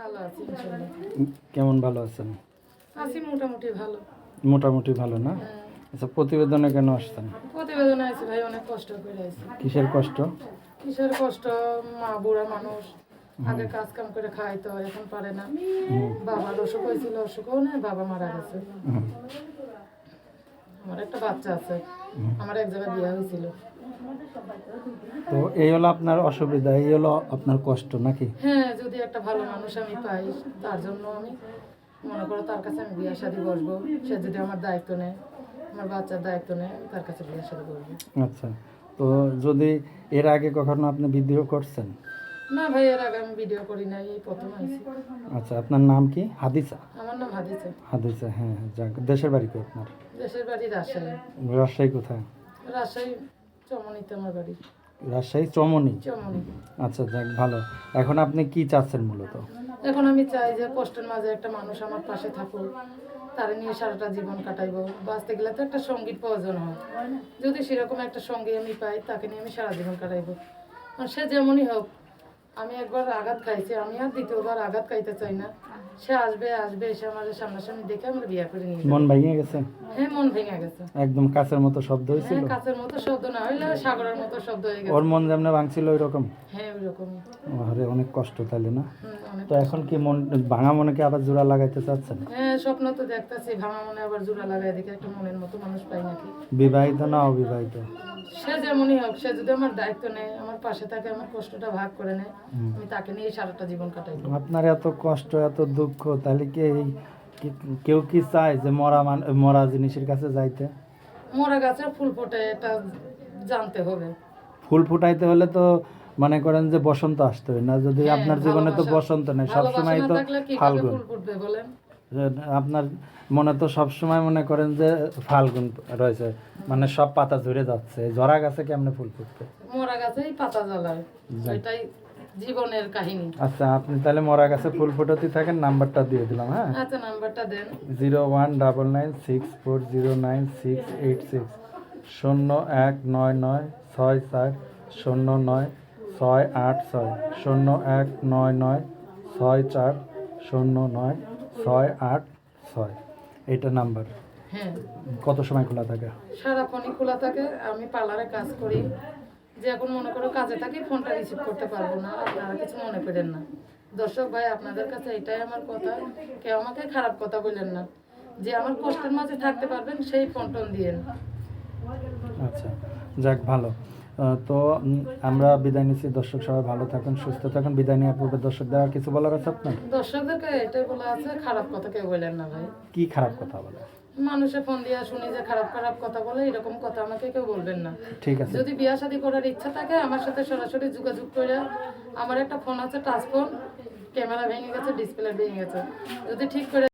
ভালো আছি কেমন ভালো আছেন? আছি মোটামুটি ভালো। মোটামুটি ভালো না? হ্যাঁ। আচ্ছা প্রতিবেদনে কেন আসছেন? প্রতিবেদন আছে ভাই অনেক কষ্ট করে আছি। কিসের কষ্ট? কিসের কষ্ট? মা বুড়া মানুষ। আগে কাজ কাম করে খাইতো এখন পারে না। বাবার অসুখ হয়েছিল অসুখও নেই বাবা মারা গেছে। আমার একটা বাচ্চা আছে। আমার এক জায়গায় বিয়ে হয়েছিল। তো এই হলো আপনার অসুবিধা এই হলো আপনার কষ্ট নাকি? হ্যাঁ যদি একটা ভালো মানুষ আমি পাই তার জন্য আমি মনে করো তার কাছে আমি বিয়ে শাদি বসবো। সে যদি আমার দায়িত্ব নেয় আমার বাচ্চার দায়িত্ব নেয় তার কাছে বিয়ে শাদি করব। আচ্ছা তো যদি এর আগে কখনো আপনি ভিডিও করছেন? না ভাই এর আগে আমি ভিডিও করি নাই এই প্রথম আইছি আচ্ছা আপনার নাম কি? হাদিসা? আমার নাম হাদিসা। হাদিসা হ্যাঁ হ্যাঁ, যাক দেশের বাড়ি কি আপনার? দেশের বাড়ি রাজশাহী। রাজশাহী কোথায়? রাজশাহী চমনিতে আমার বাড়ি। রাজশাহী চমনি? আচ্ছা যাক ভালো। এখন আপনি কি চাচ্ছেন মূলত? এখন আমি চাই যে কষ্টের মাঝে একটা মানুষ আমার পাশে থাকুক তার নিয়ে সারাটা জীবন কাটাইব। বাঁচতে গেলে তো একটা সংগীত প্রয়োজন হয়। যদি সেরকম একটা সঙ্গী আমি পাই তাকে নিয়ে আমি সারা জীবন কাটাইব সে যেমনই হোক আমি একবার আঘাত খাইছি আমি আর দ্বিতীয়বার আঘাত খাইতে চাই না। সে আসবে আসবে এসে আমার সামনাসামনি দেখে আমরা বিয়ে করে নিয়ে মন ভেঙে গেছে? হ্যাঁ মন ভেঙে গেছে। একদম কাছের মতো শব্দ হয়েছিল? হ্যাঁ কাছের মতো শব্দ না হইলে সাগরের মতো শব্দ হয়ে গেছে। ওর মন যেমন ভাঙছিল ওই রকম হ্যাঁ ওইরকমই। আরে অনেক কষ্ট তাইলে না? তো এখন কি মন ভাঙা মনে কি আবার জোড়া লাগাইতে চাচ্ছেন? হ্যাঁ স্বপ্ন তো দেখতেছি ভাঙা মনে আবার জোড়া লাগাই দেখে একটা মনের মতো মানুষ পাই নাকি। বিবাহিত না অবিবাহিত? সে যেমনই হোক সে যদি আমার দায়িত্ব নেয় আমার পাশে থাকে আমার কষ্টটা ভাগ করে নেয় আমি তাকে নিয়ে সারাটা জীবন কাটাই। আপনার এত কষ্ট এত দুঃখ তাহলে কি এই কেউ কি চায় যে মরা মরা জিনিসের কাছে যাইতে? মরা গাছে ফুল ফোটে এটা জানতে হবে। ফুল ফুটাইতে হলে তো মনে করেন যে বসন্ত আসতে হয় না যদি হ্যাঁ, আপনার জীবনে তো বসন্ত নেই সবসময় তো ফাল্গুন। ফুল ফুটবে বলেন? আপনার মনে তো সবসময় মনে করেন যে ফাল্গুন রয়েছে। মানে সব পাতা ঝরে যাচ্ছে। জরা গাছে কেমনে ফুল ফুটবে? মরা গাছেই পাতা জ্বালায়। এটাই জীবনের কাহিনী। আচ্ছা আপনি তাহলে মরা গাছে ফুল ফুটাতে থাকেন নাম্বারটা দিয়ে দিলাম হ্যাঁ? আচ্ছা নাম্বারটা দেন। Zero one double nine six four zero nine six eight six. শূন্য এক নয় নয় ছয় চার শূন্য নয় ছয় আট ছয়। শূন্য এক নয় নয় ছয় চার শূন্য নয় ছয় আট ছয়। এইটা নাম্বার। হ্যাঁ। কত সময় খোলা থাকে? সারাক্ষণই খোলা থাকে। আমি পার্লারে কাজ করি। যে এখন মনে করো কাজে থাকি ফোনটা রিসিভ করতে পারব না। আপনারা কিছু মনে করেন না। দর্শক ভাই আপনাদের কাছে এটাই আমার কথা। কেউ আমাকে খারাপ কথা বললেন না। যে আমার কষ্টের মাঝে থাকতে পারবেন সেই ফোন টোন দিয়েন। আচ্ছা যাক ভালো। তো আমরা বিদায় নিচ্ছি। দর্শক সবাই ভালো থাকুন সুস্থ থাকুন। বিদায় নেওয়ার পূর্বে দর্শকদের আর কিছু বলার আছে আপনার? দর্শকদেরকে এটাই বলা আছে খারাপ কথা কেউ বলেন না ভাই। কি খারাপ কথা বলে? মানুষে ফোন দিয়ে শুনি যে খারাপ খারাপ কথা বলে এরকম কথা আমাকে কেউ বলবেন না। ঠিক আছে। যদি বিয়া শাদী করার ইচ্ছা থাকে আমার সাথে সরাসরি যোগাযোগ করে আমার একটা ফোন আছে টাচ ফোন। ক্যামেরা ভেঙে গেছে ডিসপ্লে ভেঙে গেছে। যদি ঠিক করে